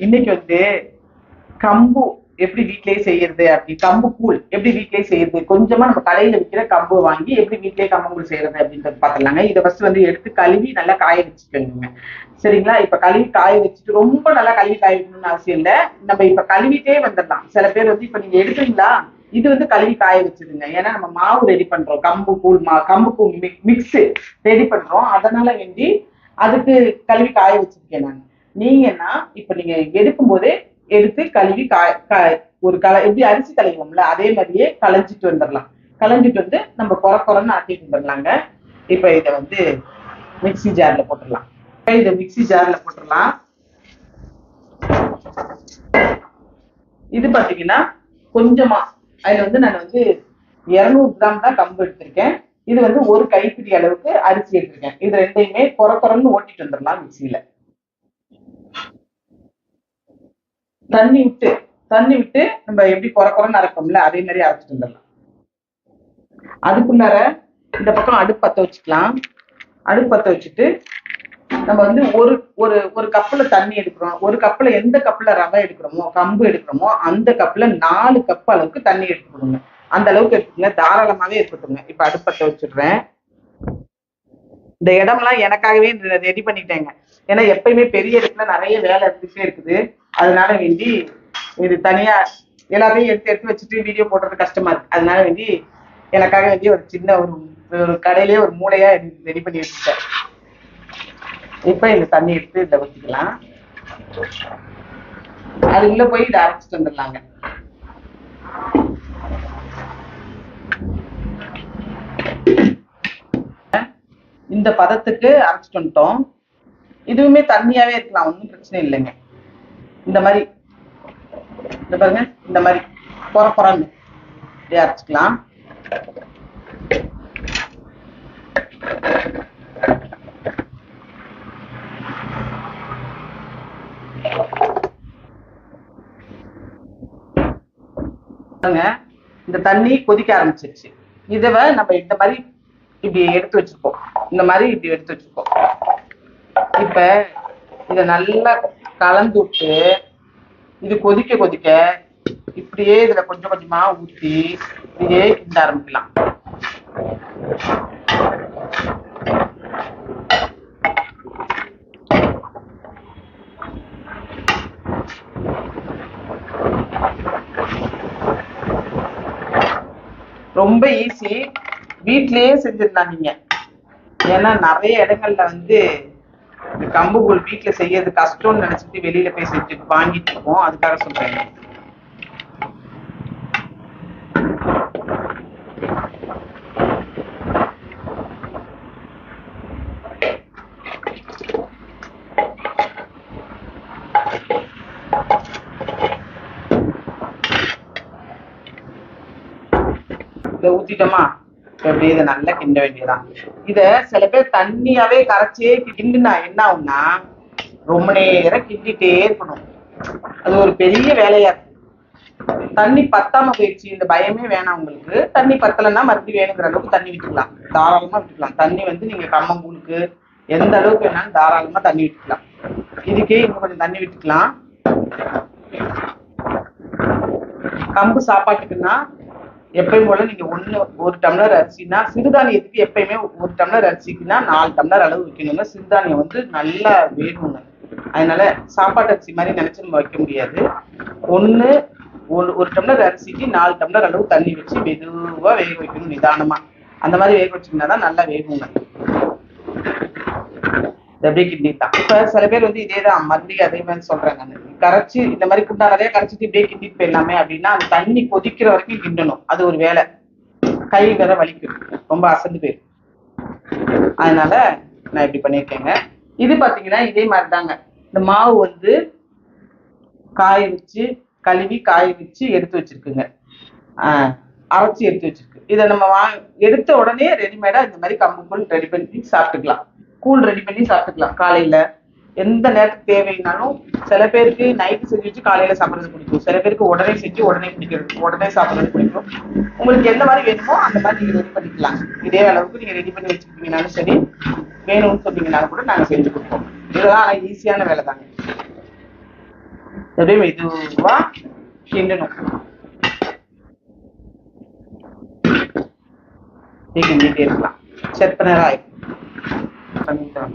இன்னைக்கு வந்து கம்பு எப்படி வீட்லயே செய்யறது அப்படி கம்பு கூழ் எப்படி வீட்லயே செய்யறது? கொஞ்சமா நம்ம கடையில விற்கிற கம்பு வாங்கி எப்படி வீட்லயே கம்பங்கூழ் செய்யறது அப்படின்றது பாத்துலாங்க இதை ஃபர்ஸ்ட் வந்து எடுத்து கழுவி நல்லா காய வச்சுக்கோங்க சரிங்களா? இப்ப கழுவி காய வச்சுட்டு ரொம்ப நல்லா கழுவி காய வைக்கணும்னு அவசியம் இல்லை. நம்ம இப்ப கழுவிட்டே வந்துடலாம். சில பேர் வந்து இப்ப நீங்க எடுக்கிறீங்களா? இது வந்து கழுவி காய வச்சிருங்க ஏன்னா நம்ம மாவு ரெடி பண்றோம். கம்பு கூழ் மா கம்பு கூழ் மிக்ஸ் ரெடி பண்றோம். அதனால வேண்டி அதுக்கு கழுவி காய வச்சிருக்கேன் நான். நீங்கன்னா இப்ப நீங்க எடுக்கும் போதே எடுத்து கழுவி ஒரு கல எப்படி அரிசி களைவோம்ல அதே மாதிரியே களைஞ்சிட்டு வந்துடலாம் களைஞ்சிட்டு வந்து நம்ம குறை குறைன்னு ஆட்டிட்டு வந்துடலாங்க இப்ப இதை வந்து மிக்ஸி ஜார்ல போட்டுடலாம் இப்ப இதை மிக்ஸி ஜார்ல போட்டுடலாம் இது பாத்தீங்கன்னா கொஞ்சமா அதுல வந்து நான் வந்து 200 கிராம் தான் கம்பு எடுத்திருக்கேன். இது வந்து ஒரு கைப்பிடி அளவுக்கு அரிசி எடுத்திருக்கேன். இது ரெண்டையுமே குறை குறைன்னு ஓட்டிட்டு வந்துடலாம் மிக்சியில தண்ணி விட்டு தண்ணி விட்டு நம்ம எப்படி குறை குறைன்னு அரைப்போம்ல அதே மாதிரி அரைச்சிட்டு வந்துடலாம். அதுக்குள்ளார இந்த பக்கம் அடுப்பு பத்த வச்சுக்கலாம். அடுப்பு பத்த வச்சுட்டு நம்ம வந்து ஒரு ஒரு ஒரு கப்புல தண்ணி எடுக்கிறோம். ஒரு கப்புல எந்த கப்புல ரவை எடுக்கிறோமோ கம்பு எடுக்கிறோமோ அந்த கப்புல நாலு கப் அளவுக்கு தண்ணி எடுத்துக்கணுங்க அந்த அளவுக்கு எடுத்துக்கோங்க. தாராளமாவே இருக்கட்டுங்க இப்ப அடுப்பு பத்த வச்சிடுறேன். இந்த இடம்லாம் எனக்காகவே ரெடி பண்ணிட்டேங்க. ஏன்னா எப்பயுமே பெரிய இடத்துல நிறைய வேலை இருந்துகிட்டே இருக்குது. அதனால வேண்டி இது தனியா எல்லாத்தையும் எடுத்து எடுத்து வச்சுட்டு வீடியோ போடுறது கஷ்டமா இருக்கு. அதனால வேண்டி எனக்காக வேண்டி ஒரு சின்ன ஒரு ஒரு கடையிலேயே ஒரு மூளையா ரெடி பண்ணி வச்சுட்டேன் இப்ப இந்த தண்ணி எடுத்து இதை வச்சுக்கலாம் அது உள்ள போய் இதை அரைச்சிட்டு வந்துடலாங்க. இந்த பதத்துக்கு அரைச்சிட்டு வந்துட்டோம். இதுவுமே தண்ணியாவே இருக்கலாம் ஒன்றும் பிரச்சனை இல்லைங்க. இந்த மாதிரி இந்த பாருங்க இந்த மாதிரி குறை குறைன்னு அரைச்சிக்கலாம். இந்த தண்ணி கொதிக்க ஆரம்பிச்சிருச்சு. இதை நம்ம இந்த மாதிரி இப்படி எடுத்து வச்சிருக்கோம் இந்த மாதிரி இப்படி எடுத்து வச்சிருக்கோம் இப்ப இத நல்லா கலந்து விட்டு இது கொதிக்க கொதிக்க இப்படியே இதுல கொஞ்சம் கொஞ்சமா ஊத்தி இப்படியே கிண்ட ஆரம்பிக்கலாம். ரொம்ப ஈஸி வீட்லயே செஞ்சிடலாம் நீங்க. ஏன்னா நிறைய இடங்கள்ல வந்து இந்த கம்பு கூழ் வீட்டுல செய்யறது கஷ்டம்னு நினைச்சிட்டு வெளியில போய் செஞ்சு வாங்கிட்டு இருக்கோம். அதுக்காக சொல்றேன். ஊத்திட்டோமா? எப்படி இதை நல்லா கிண்ட வேண்டியதுதான். இத சில பேர் தண்ணியாவே கரைச்சே கிண்டுனா என்ன ஆகும்னா ரொம்ப நேரம் கிண்டிட்டே இருக்கணும். அது ஒரு பெரிய வேலையா இருக்கு. தண்ணி பத்தாம போயிடுச்சு இந்த பயமே வேணாம் உங்களுக்கு. தண்ணி பத்தலைன்னா மறுபடியும் வேணுங்கிற அளவுக்கு தண்ணி விட்டுக்கலாம். தாராளமா விட்டுக்கலாம். தண்ணி வந்து நீங்க கம்மங்கூழுக்கு எந்த அளவுக்கு வேணாலும் தாராளமா தண்ணி விட்டுக்கலாம். இதுக்கே இன்னும் கொஞ்சம் தண்ணி விட்டுக்கலாம். கம்பு சாப்பாட்டுக்குன்னா எப்பயும் போல நீங்க ஒண்ணு ஒரு டம்ளர் அரிசினா சிறுதானியத்துக்கு எப்பயுமே ஒரு டம்ளர் அரிசிக்குன்னா நாலு டம்ளர் அளவு வைக்கணுங்க சிறுதானியம் வந்து நல்லா வேணுங்க அதனால சாப்பாட்டு அரிசி மாதிரி நினைச்சு நம்ம வைக்க முடியாது. ஒண்ணு ஒரு ஒரு டம்ளர் அரிசிக்கு நாலு டம்ளர் அளவு தண்ணி வச்சு மெதுவா வேக வைக்கணும் நிதானமா. அந்த மாதிரி வேக வச்சீங்கன்னா தான் நல்லா வேகுங்க. இது கிட்னி கிண்டிட்டான் இப்ப சில பேர் வந்து இதே தான் மறுபடியும் அதே மாதிரி சொல்றாங்க கரைச்சி இந்த மாதிரி குண்டா நிறைய கரைச்சிட்டு இப்படியே கிண்டிட்டு போயிடலாமே அப்படின்னா அந்த தண்ணி கொதிக்கிற வரைக்கும் கிண்டணும். அது ஒரு வேலை. கை வேற வலிக்கும். ரொம்ப அசந்து போயிடும். அதனால நான் இப்படி பண்ணியிருக்கேங்க. இது பாத்தீங்கன்னா இதே மாதிரி தாங்க இந்த மாவு வந்து காய வச்சு கழுவி காய வச்சு எடுத்து வச்சிருக்குங்க. ஆஹ் அரைச்சி எடுத்து வச்சிருக்கு. இதை நம்ம வா எடுத்த உடனே ரெடிமேடா இந்த மாதிரி கம்புக்கூழ் ரெடி பண்ணி சாப்பிட்டுக்கலாம். கூழ் ரெடி பண்ணி சாப்பிட்டுக்கலாம். காலையில எந்த நேரத்துக்கு தேவைன்னாலும் சில பேருக்கு நைட்டு செஞ்சு வச்சு காலையில சாப்பிட்றது பிடிக்கும். சில பேருக்கு உடனே செஞ்சு உடனே பிடிக்கிறது உடனே சாப்பிட்றது பிடிக்கும். உங்களுக்கு எந்த மாதிரி வேணுமோ அந்த மாதிரி நீங்க ரெடி பண்ணிக்கலாம். இதே அளவுக்கு நீங்க ரெடி பண்ணி வச்சுக்கிட்டீங்கனாலும் சரி வேணும்னு சொன்னீங்கனாலும் கூட நாங்க செஞ்சு கொடுப்போம். இதெல்லாம் ஆனா ஈஸியான வேலை தாங்க. அப்படியே மெதுவா கிண்டணும். கிண்டிட்டே இருக்கலாம் ஆயிடும். ஆயிடும்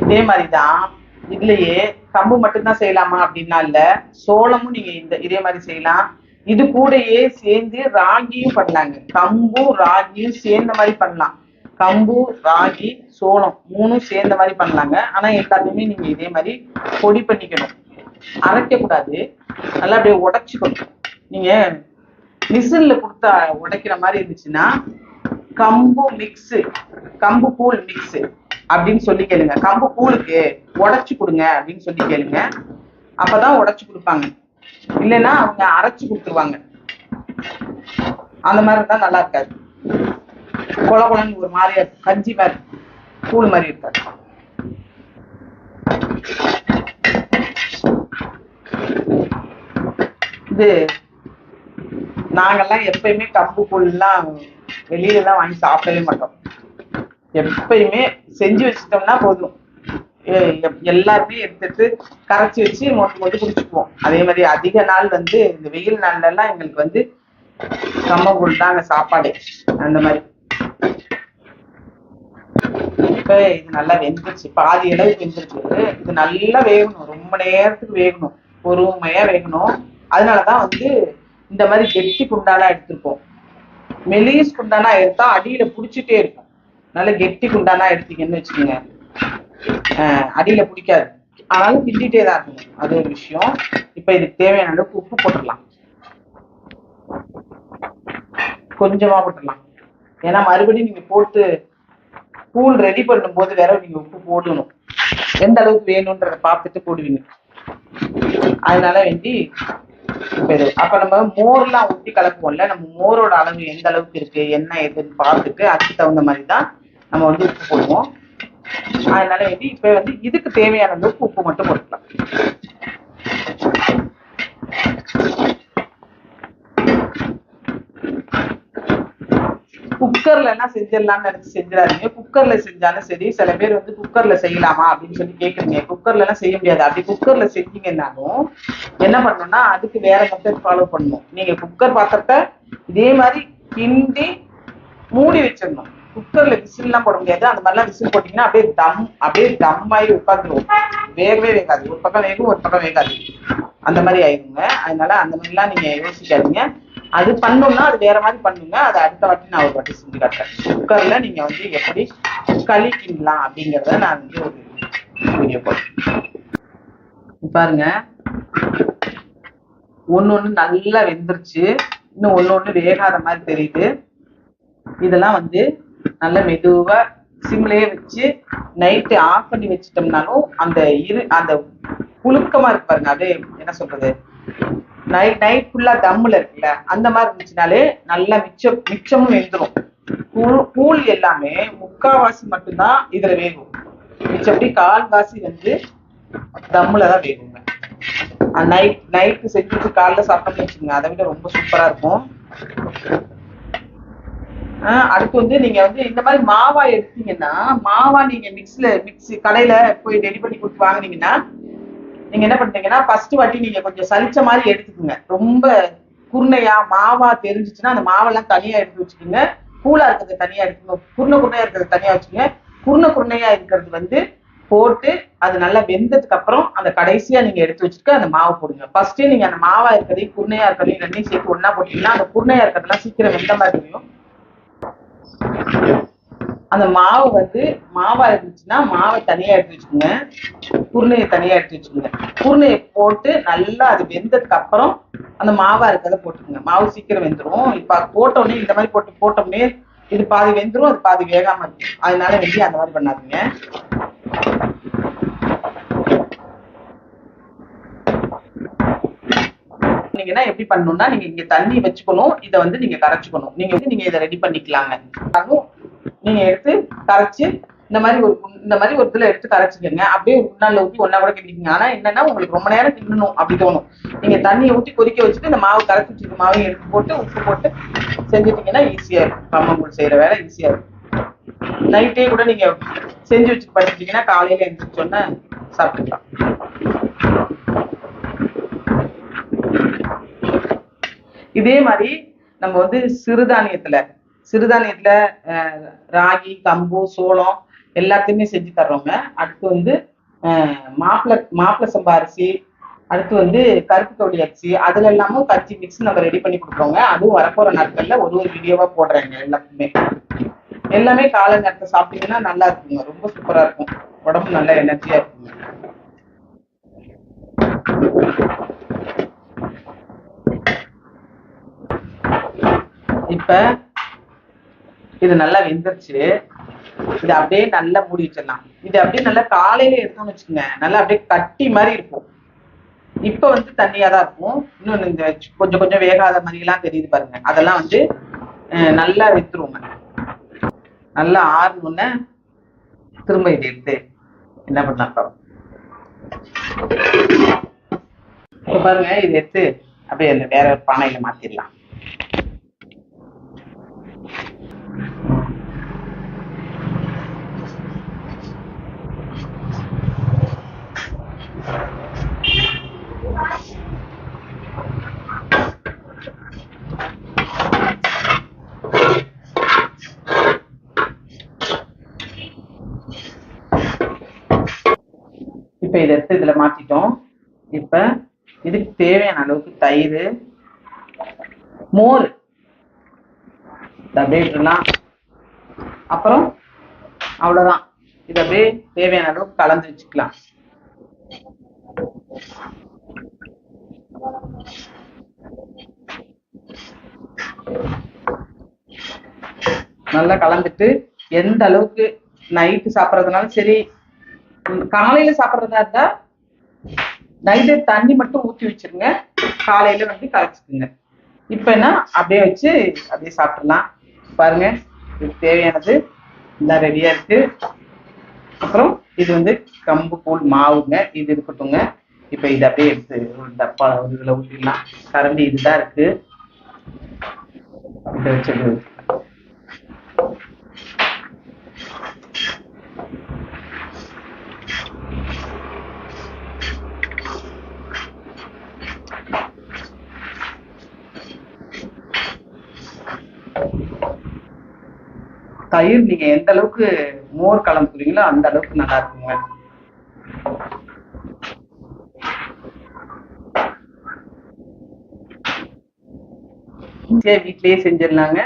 இதே மாதிரிதான் இதுலயே கம்பு மட்டும்தான் செய்யலாமா அப்படின்னா இல்ல சோளமும் நீங்க இந்த இதே மாதிரி செய்யலாம். இது கூடயே சேர்ந்து ராகியும் பண்ணலாங்க. கம்பும் ராகியும் சேர்ந்த மாதிரி பண்ணலாம். கம்பு ராகி சோளம் மூணும் சேர்ந்த மாதிரி பண்ணலாங்க. ஆனா எல்லாத்தையுமே நீங்க இதே மாதிரி பொடி பண்ணிக்கணும். அரைக்க கூடாது நல்லா அப்படியே உடைச்சுக்கணும். நீங்க மிஷின்ல கொடுத்தா உடைக்கிற மாதிரி இருந்துச்சுன்னா கம்பு மிக்ஸ் கம்பு கூழ் மிக்ஸ் அப்படின்னு சொல்லி கேளுங்க. கம்பு கூழுக்கு உடைச்சு கொடுங்க அப்படின்னு சொல்லி கேளுங்க. அப்பதான் உடைச்சு கொடுப்பாங்க. இல்லைன்னா அவங்க அரைச்சு கொடுத்துருவாங்க. அந்த மாதிரி இருந்தா நல்லா இருக்காது. கொல குழந்தை ஒரு மாதிரியா கஞ்சி மாதிரி கூழ் மாதிரி இருக்காது. இது நாங்கெல்லாம் எப்பயுமே கம்பு கூழ்லாம் வெளியில எல்லாம் வாங்கி சாப்பிடவே மாட்டோம். எப்பயுமே செஞ்சு வச்சுட்டோம்னா போதும். எ- எல்லாருமே எடுத்துட்டு கரைச்சி வச்சு மொட்டு மொட்டு குடிச்சுக்குவோம். அதே மாதிரி அதிக நாள் வந்து இந்த வெயில் நாள்ல எல்லாம் எங்களுக்கு வந்து கம்மங்கூழ் தாங்க சாப்பாடு. அந்த மாதிரி. இப்ப இது நல்லா வெந்துருச்சு. பாதி அளவுக்கு வெந்துருச்சு. இது நல்லா வேகணும். ரொம்ப நேரத்துக்கு வேகணும். பொறுமையா வேகணும். அதனாலதான் வந்து இந்த மாதிரி கெட்டி குண்டாலாம் எடுத்திருப்போம். மெலிஸ் குண்டானா எடுத்தா அடியில புடிச்சிட்டே இருக்கும். நல்ல கெட்டி குண்டானா எடுத்தீங்கன்னு வச்சுக்கோங்க. அஹ் அடியில பிடிக்காது. ஆனாலும் கிண்டிட்டே தான் இருக்கணும். அது ஒரு விஷயம். இப்ப இதுக்கு தேவையான அளவுக்கு உப்பு போட்டுடலாம். கொஞ்சமா போட்டுடலாம். ஏன்னா மறுபடியும் நீங்க போட்டு கூழ் ரெடி பண்ணும்போது வேற நீங்க உப்பு போடணும். எந்த அளவுக்கு வேணும்ன்றத பார்த்துட்டு போடுவீங்க. அதனால வேண்டி பெரும் அப்ப நம்ம மோர்லாம் ஊற்றி கலக்குவோம்ல நம்ம மோரோட அளவு எந்த அளவுக்கு இருக்கு என்ன எதுன்னு பார்த்துட்டு அதுக்கு தகுந்த மாதிரி தான் நம்ம வந்து உப்பு போடுவோம். அதனால வந்து இப்ப வந்து இதுக்கு தேவையான அளவுக்கு உப்பு மட்டும் போட்டுக்கலாம். குக்கர்ல எல்லாம் செஞ்சிடலாம்னு நினைச்சு செஞ்சிடாதீங்க. குக்கர்ல செஞ்சாலும் சரி சில பேர் வந்து குக்கர்ல செய்யலாமா அப்படின்னு சொல்லி கேக்குறீங்க. குக்கர்ல எல்லாம் செய்ய முடியாது. அப்படி குக்கர்ல செஞ்சீங்கன்னாலும் என்ன பண்ணணும்னா அதுக்கு வேற மெத்தட் ஃபாலோ பண்ணணும். நீங்க குக்கர் பாத்திரத்தை இதே மாதிரி கிண்டி மூடி வச்சிடணும். குக்கர்ல விசில்லாம் போட முடியாது. அந்த மாதிரிலாம் விசில் போட்டீங்கன்னா அப்படியே தம் அப்படியே தம் ஆகி உட்காந்துருவோம் வேகவே வேகாது. ஒரு பக்கம் வேகும் ஒரு பக்கம் வேகாது. அந்த மாதிரி ஆயிடுங்க. அதனால அந்த மாதிரிலாம் நீங்க யோசிக்காதீங்க. அது பண்ணணும்னா அது வேற மாதிரி பண்ணுங்க. அது அடுத்த வாட்டி நான் ஒரு வாட்டி செஞ்சு காட்டுறேன். குக்கர்ல நீங்க வந்து எப்படி களி கிண்டலாம் அப்படிங்கறத நான் வந்து ஒரு வீடியோ போடுறேன். பாருங்க. ஒண்ணு ஒண்ணு நல்லா வெந்துருச்சு. இன்னும் ஒண்ணு ஒண்ணு வேகாத மாதிரி தெரியுது. இதெல்லாம் வந்து நல்ல மெதுவா சிம்லேயே வச்சு நைட்டு ஆஃப் பண்ணி வச்சிட்டோம்னாலும் அந்த இரு அந்த புழுக்கமாக இருக்கு பாருங்க. அப்படியே என்ன சொல்றது? நைட் நைட் ஃபுல்லா தம்முல இருக்குல்ல அந்த மாதிரி இருந்துச்சுனாலே நல்லா மிச்சம் மிச்சமும் வெந்துடும் கூழ் கூழ் எல்லாமே முக்காவாசி மட்டும்தான் இதுல வேகும். மிச்சப்படி கால்வாசி வந்து தம்முல தான் வேகுங்க. நைட் நைட்டு செஞ்சுட்டு காலைல சாப்பிட்டோம்னு வச்சுக்கோங்க அதை விட ரொம்ப சூப்பரா இருக்கும். ஆஹ் அடுத்து வந்து நீங்க வந்து இந்த மாதிரி மாவா எடுத்தீங்கன்னா மாவா நீங்க மிக்ஸ்ல மிக்ஸி கடையில போய் ரெடி பண்ணி கொடுத்து வாங்குனீங்கன்னா நீங்க என்ன பண்றீங்கன்னா ஃபர்ஸ்ட் வாட்டி நீங்க கொஞ்சம் சலிச்ச மாதிரி எடுத்துக்கோங்க. ரொம்ப குருணையா மாவா தெரிஞ்சுச்சுன்னா அந்த மாவெல்லாம் தனியா எடுத்து வச்சுக்கோங்க. கூலா இருக்கிறது தனியா எடுத்துக்கோங்க. குருணை குருணையா இருக்கிறது தனியா வச்சுக்கோங்க. குருணை குருணையா இருக்கிறது வந்து போட்டு அது நல்லா வெந்ததுக்கு அப்புறம் அந்த கடைசியா நீங்க எடுத்து வச்சுட்டு அந்த மாவு போடுங்க. ஃபர்ஸ்டே நீங்க அந்த மாவா இருக்கிறதையும் குருணையா இருக்கிறதையும் ரெண்டையும் சேர்த்து ஒண்ணா போட்டீங்கன்னா அந்த குருணையா இருக்கிறதெல்லாம் சீக்கிரம் வெந்த மாதிரி தெரியும். அந்த மாவு வந்து மாவா இருந்துச்சுன்னா மாவை தனியா எடுத்து வச்சுக்கோங்க. குருணையை தனியா எடுத்து வச்சுக்கோங்க. குருணையை போட்டு நல்லா அது வெந்ததுக்கு அப்புறம் அந்த மாவா இருக்கிறத போட்டுக்கோங்க. மாவு சீக்கிரம் வெந்துரும். இப்ப போட்டோடனே இந்த மாதிரி போட்டு போட்டோம்னே இது பாதி வெந்துடும் அது பாதி வேகாம இருக்கும். அதனால வெந்தி அந்த மாதிரி பண்ணாதீங்க. நீங்கன்னா எப்படி பண்ணணும்னா நீங்க இங்க தண்ணி வச்சுக்கணும். இதை வந்து நீங்க கரைச்சுக்கணும். நீங்க வந்து நீங்க இதை ரெடி பண்ணிக்கலாங்க. அதுவும் நீங்க எடுத்து கரைச்சு இந்த மாதிரி ஒரு இந்த மாதிரி ஒரு இதுல எடுத்து கரைச்சிக்கங்க. அப்படியே ஒரு உண்ணால ஊற்றி ஒன்னா கூட கிடைக்குங்க ஆனா என்னன்னா உங்களுக்கு ரொம்ப நேரம் தின்னணும் அப்படி தோணும். நீங்க தண்ணியை ஊற்றி கொதிக்க வச்சுட்டு இந்த மாவு கரைச்சி வச்சிருக்க மாவையும் எடுத்து போட்டு உப்பு போட்டு செஞ்சுட்டீங்கன்னா ஈஸியா இருக்கும். கம்மங்கூழ் செய்யற வேலை ஈஸியா இருக்கும். நைட்டே கூட நீங்க செஞ்சு வச்சு படிச்சிட்டீங்கன்னா காலையில எழுந்திரிச்சோன்னே சாப்பிட்டுக்கலாம். இதே மாதிரி நம்ம வந்து சிறுதானியத்துல சிறுதானியத்துல ராகி கம்பு சோளம் எல்லாத்தையுமே செஞ்சு தர்றோங்க அடுத்து வந்து அஹ், மாப்பிள மாப்பிள சம்பா அரிசி அடுத்து வந்து கருப்பு கவுளி அரிசி அதுல எல்லாமும் கஞ்சி மிக்ஸ் நம்ம ரெடி பண்ணி கொடுக்குறோங்க. அதுவும் வரப்போற நாட்கள்ல ஒரு ஒரு வீடியோவா போடுறேங்க எல்லாத்துக்குமே. எல்லாமே காலை நேரத்தை சாப்பிட்டீங்கன்னா நல்லா இருக்குங்க. ரொம்ப சூப்பரா இருக்கும். உடம்பு நல்லா எனர்ஜியா இருக்குங்க. இப்ப இது நல்லா வெந்துருச்சு. இதை அப்படியே நல்லா மூடி வச்சிடலாம். இது அப்படியே நல்லா காலையில எடுத்தோம்னு வச்சுக்கோங்க. நல்லா அப்படியே கட்டி மாதிரி இருக்கும். இப்ப வந்து தண்ணியா தான் இருக்கும். இன்னொன்னு இந்த கொஞ்சம் கொஞ்சம் வேகாத மாதிரி எல்லாம் தெரியுது பாருங்க. அதெல்லாம் வந்து அஹ், நல்லா வித்துருவோங்க. நல்லா ஆறுனோடனே திரும்ப இதை எடுத்து என்ன பண்ணலாம் பாருங்க. இப்ப பாருங்க இதை எடுத்து அப்படியே வேற ஒரு பானையில மாத்திடலாம். இப்ப இதை எடுத்து இதில் மாற்றிட்டோம் இப்போ இதுக்கு தேவையான அளவுக்கு தயிர் மோர். இதை அப்படியே விட்டுறலாம். அப்புறம் அவ்வளோதான் இதை அப்படியே தேவையான அளவுக்கு கலந்து வச்சுக்கலாம். நல்லா கலந்துட்டு எந்த அளவுக்கு நைட்டு சாப்பிட்றதுனாலும் சரி காலையில சாப்பிட்றதா இருந்தா நைட்டு தண்ணி மட்டும் ஊத்தி வச்சிருங்க. காலையில வந்து கரைச்சிக்குங்க. இப்ப என்ன? அப்படியே வச்சு அப்படியே சாப்பிடலாம். பாருங்க இதுக்கு தேவையானது எல்லாம் ரெடியா இருக்கு. அப்புறம் இது வந்து கம்பு கூழ் மாவுங்க. இது இருக்கட்டுங்க இப்ப இது அப்படியே எடுத்து ஒரு டப்பா ஒரு இதுல ஊற்றிடலாம் கரண்டி இதுதான் இருக்கு. இதை வச்சு தயிர் நீங்க எந்த அளவுக்கு மோர் கலந்துக்கிறீங்களோ அந்த அளவுக்கு நல்லா இருக்குங்க. சரி வீட்லயே செஞ்சிடலாங்க.